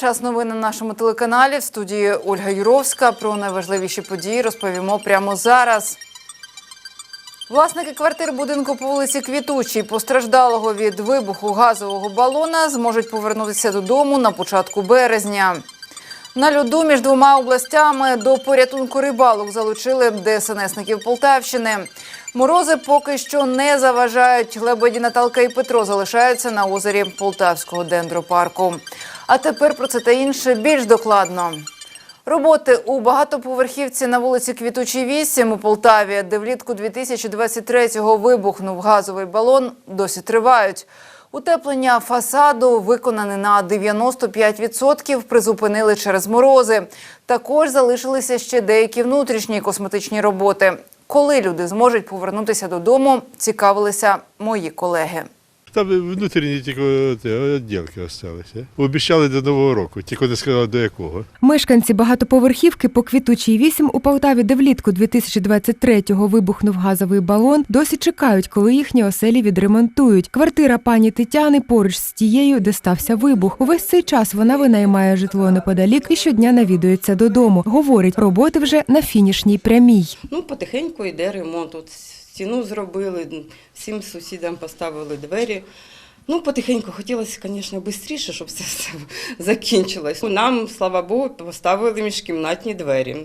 Час новин на нашому телеканалі. В студії Ольга Юровська. Про найважливіші події розповімо прямо зараз. Власники квартир будинку по вулиці Квітучій, постраждалого від вибуху газового балона, зможуть повернутися додому на початку березня. На льоду між двома областями до порятунку рибалок залучили ДСНСників Полтавщини. Морози поки що не заважають. Лебеді Наталка і Петро залишаються на озері Полтавського дендропарку. А тепер про це та інше більш докладно. Роботи у багатоповерхівці на вулиці Квітучій 8 у Полтаві, де влітку 2023-го вибухнув газовий балон, досі тривають. Утеплення фасаду виконане на 95%, призупинили через морози. Також залишилися ще деякі внутрішні косметичні роботи. Коли люди зможуть повернутися додому, цікавилися мої колеги. Там внутрішні тільки відділки залишилися. Обіцяли до Нового року, тільки не сказали до якого. Мешканці багатоповерхівки по квітучій 8 у Полтаві, де влітку 2023-го вибухнув газовий балон, досі чекають, коли їхні оселі відремонтують. Квартира пані Тетяни поруч з тією, де стався вибух. Увесь цей час вона винаймає житло неподалік і щодня навідується додому. Говорить, роботи вже на фінішній прямій. Ну, потихеньку йде ремонт. От стіну зробили, всім сусідам поставили двері. Ну, потихеньку хотілося, звісно, швидше, щоб це все закінчилось. Нам, слава Богу, поставили міжкімнатні двері.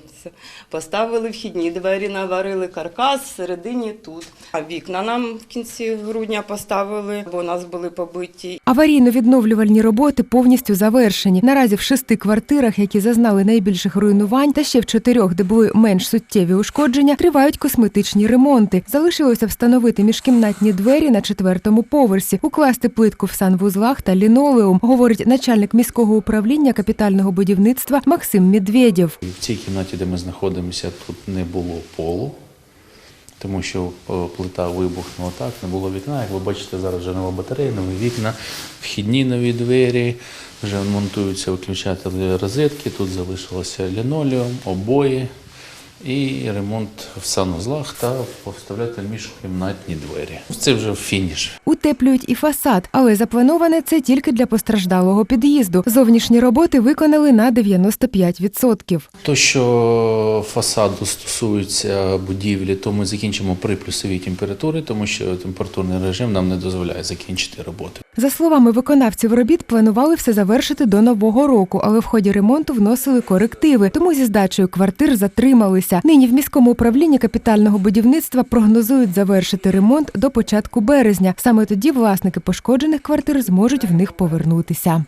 Поставили вхідні двері, наварили каркас всередині тут. А вікна нам в кінці грудня поставили, бо у нас були побиті. Аварійно-відновлювальні роботи повністю завершені. Наразі в шести квартирах, які зазнали найбільших руйнувань, та ще в чотирьох, де були менш суттєві ушкодження, тривають косметичні ремонти. Залишилося встановити міжкімнатні двері на четвертому поверсі, укласти плитку в санвузлах та лінолеум, говорить начальник міського управління капітального будівництва Максим Медведєв. В цій кімнаті, де ми знаходимося, тут не було полу, тому що е, плита вибухнула так, не було вікна. Як ви бачите, зараз вже нова батарея, нові вікна, вхідні нові двері, вже монтуються виключателі розетки, тут залишилося лінолеум, обої і ремонт в санузлах та поставляти міжкімнатні двері. Це вже фініш. Утеплюють і фасад, але заплановане це тільки для постраждалого під'їзду. Зовнішні роботи виконали на 95%. То, що фасаду стосується будівлі, то ми закінчимо при плюсовій температурі, тому що температурний режим нам не дозволяє закінчити роботи. За словами виконавців робіт, планували все завершити до нового року, але в ході ремонту вносили корективи, тому зі здачею квартир затрималися. Нині в міському управлінні капітального будівництва прогнозують завершити ремонт до початку березня. Саме тоді власники пошкоджених квартир зможуть в них повернутися.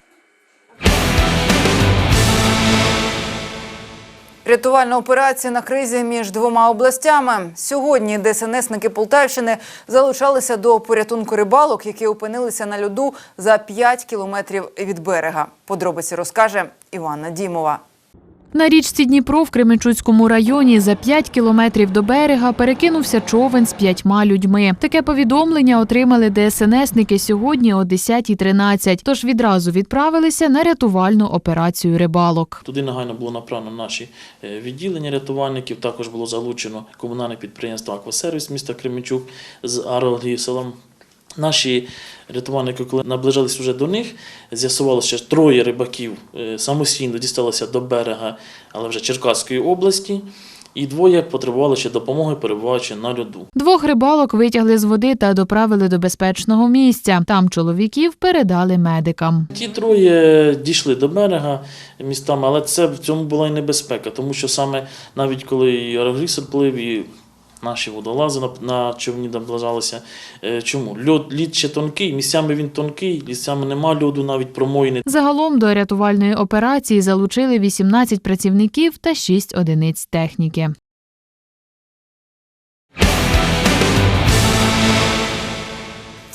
Рятувальна операція на кризі між двома областями. Сьогодні ДСНСники Полтавщини залучалися до порятунку рибалок, які опинилися на льоду за 5 кілометрів від берега. Подробиці розкаже Іванна Дімова. На річці Дніпро в Кременчуцькому районі за 5 кілометрів до берега перекинувся човен з п'ятьма людьми. Таке повідомлення отримали ДСНСники сьогодні о 10.13, тож відразу відправилися на рятувальну операцію рибалок. Туди негайно було направлено наші е, відділення рятувальників. Також було залучено комунальне підприємство Аквасервіс міста Кременчук з Аролгіселом. Наші рятувальники, коли наближалися вже до них, з'ясувалося, що троє рибаків е, самостійно дісталися до берега, але вже Черкаської області, і двоє потребували ще допомоги, перебуваючи на льоду. Двох рибалок витягли з води та доправили до безпечного місця. Там чоловіків передали медикам. Ті троє дійшли до берега містами, але це в цьому була і небезпека, тому що саме навіть коли і плив, і наші водолази на, на човні наближалися. Е, Чому? Льод, лід ще тонкий, місцями він тонкий, місцями нема льоду, навіть промоїни. Загалом до рятувальної операції залучили 18 працівників та 6 одиниць техніки.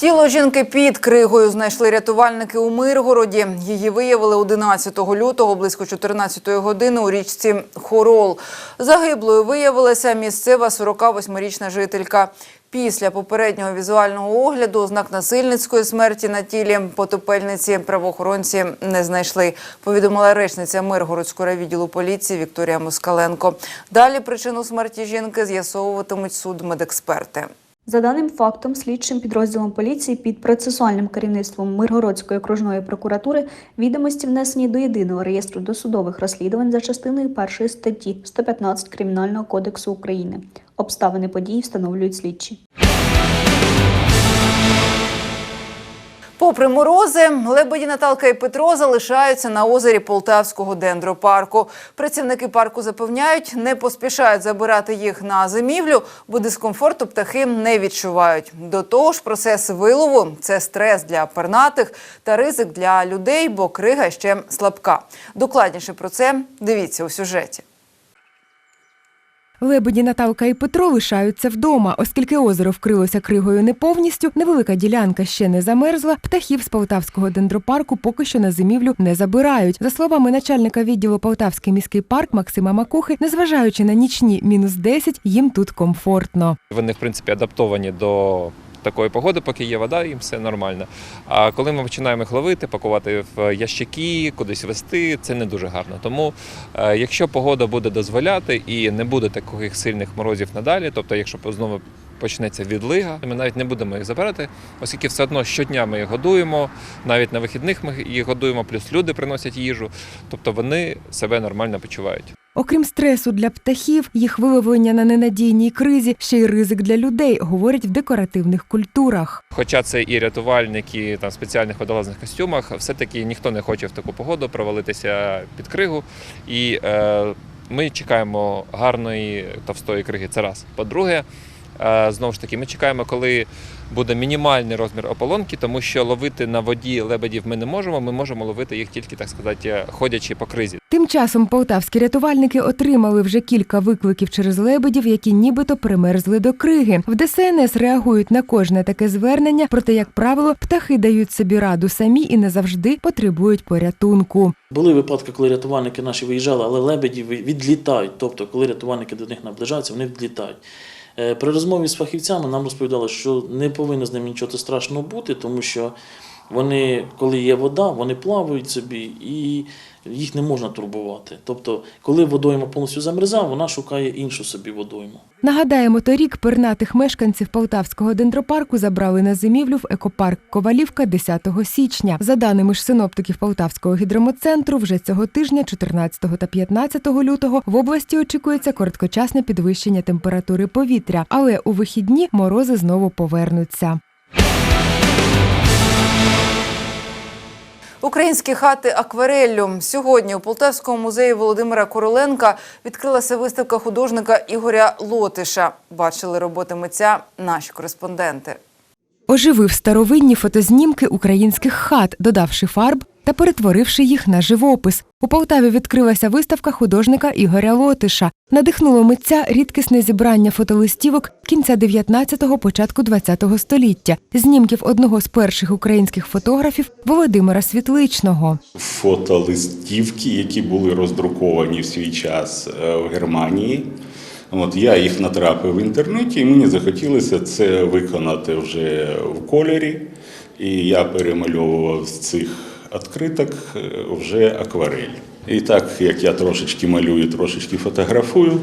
Тіло жінки під кригою знайшли рятувальники у Миргороді. Її виявили 11 лютого близько 14 години у річці Хорол. Загиблою виявилася місцева 48-річна жителька. Після попереднього візуального огляду ознак насильницької смерті на тілі потопельниці правоохоронці не знайшли. Повідомила речниця Миргородського відділу поліції Вікторія Москаленко. Далі причину смерті жінки з'ясовуватимуть суд медексперти. За даним фактом, слідчим підрозділом поліції під процесуальним керівництвом Миргородської окружної прокуратури відомості внесені до єдиного реєстру досудових розслідувань за частиною першої статті 115 Кримінального кодексу України. Обставини події встановлюють слідчі. Попри морози, лебеді Наталка і Петро залишаються на озері Полтавського дендропарку. Працівники парку запевняють, не поспішають забирати їх на зимівлю, бо дискомфорту птахи не відчувають. До того ж, процес вилову це стрес для пернатих та ризик для людей, бо крига ще слабка. Докладніше про це дивіться у сюжеті. Лебеді Наталка і Петро лишаються вдома, оскільки озеро вкрилося кригою не повністю, невелика ділянка ще не замерзла. Птахів з Полтавського дендропарку поки що на зимівлю не забирають. За словами начальника відділу Полтавський міський парк Максима Макухи, незважаючи на нічні мінус 10, їм тут комфортно. Вони, в принципі, адаптовані до такої погоди, поки є вода, їм все нормально. А коли ми починаємо їх ловити, пакувати в ящики, кудись вести, це не дуже гарно. Тому, е, якщо погода буде дозволяти і не буде таких сильних морозів надалі, тобто, якщо знову почнеться відлига, ми навіть не будемо їх забирати, оскільки все одно щодня ми їх годуємо, навіть на вихідних ми їх годуємо, плюс люди приносять їжу, тобто вони себе нормально почувають. Окрім стресу для птахів, їх виловлення на ненадійній кризі ще й ризик для людей, говорять в декоративних культурах. Хоча це і рятувальники там спеціальних водолазних костюмах, все-таки ніхто не хоче в таку погоду провалитися під кригу. І е, ми чекаємо гарної товстої криги. Це раз. По-друге, знову ж таки, ми чекаємо, коли буде мінімальний розмір ополонки, тому що ловити на воді лебедів ми не можемо. Ми можемо ловити їх тільки, так сказати, ходячи по кризі. Тим часом полтавські рятувальники отримали вже кілька викликів через лебедів, які нібито примерзли до криги. В ДСНС реагують на кожне таке звернення, проте, як правило, птахи дають собі раду самі і не завжди потребують порятунку. Були випадки, коли рятувальники наші виїжджали, але лебеді відлітають. Тобто, коли рятувальники до них наближаються, вони відлітають. Е, При розмові з фахівцями нам розповідали, що не повинно з ним нічого страшного бути, тому що вони, коли є вода, вони плавають собі і їх не можна турбувати. Тобто, коли водойма повністю замерзає, вона шукає іншу собі водойму. Нагадаємо, торік пернатих мешканців Полтавського дендропарку забрали на зимівлю в екопарк Ковалівка 10 січня. За даними ж синоптиків Полтавського гідрометцентру, вже цього тижня, 14 та 15 лютого, в області очікується короткочасне підвищення температури повітря, але у вихідні морози знову повернуться. Українські хати аквареллю. Сьогодні у Полтавському музеї Володимира Короленка відкрилася виставка художника Ігоря Лотиша. Бачили роботи митця наші кореспонденти. Оживив старовинні фотознімки українських хат, додавши фарб та перетворивши їх на живопис. У Полтаві відкрилася виставка художника Ігоря Лотиша. Надихнуло митця рідкісне зібрання фотолистівок кінця 19-го, початку 20-го століття, знімків одного з перших українських фотографів Володимира Світличного. фотолистівки, які були роздруковані в свій час е, в Германії. От я їх натрапив в інтернеті, і мені захотілося це виконати вже в кольорі. І я перемальовував з цих відкриток е, вже акварель. І так як я трошечки малюю, трошечки фотографую,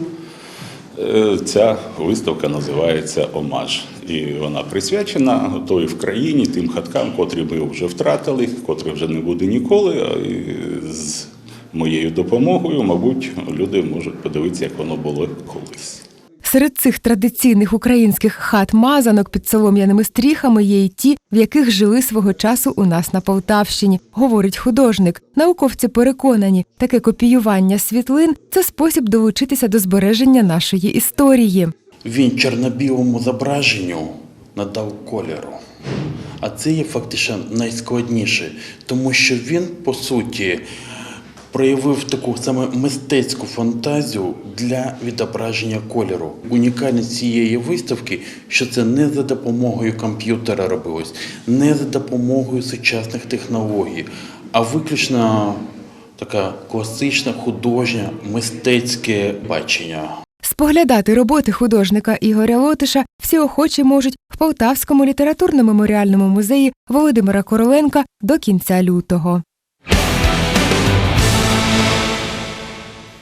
Е, Ця виставка називається Омаж. І вона присвячена той в країні, тим хаткам, котрі ми вже втратили, котрі вже не буде ніколи. З моєю допомогою, мабуть, люди можуть подивитися, як воно було колись. Серед цих традиційних українських хат-мазанок під солом'яними стріхами є й ті, в яких жили свого часу у нас на Полтавщині, говорить художник. Науковці переконані, таке копіювання світлин це спосіб долучитися до збереження нашої історії. Він чорно-білому зображенню надав кольору. А це є фактично найскладніше, тому що він, по суті, проявив таку саме мистецьку фантазію для відображення кольору. Унікальність цієї виставки, що це не за допомогою комп'ютера робилось, не за допомогою сучасних технологій, а виключно така класична художня мистецьке бачення. Споглядати роботи художника Ігоря Лотиша всі охочі можуть в Полтавському літературно-меморіальному музеї Володимира Короленка до кінця лютого.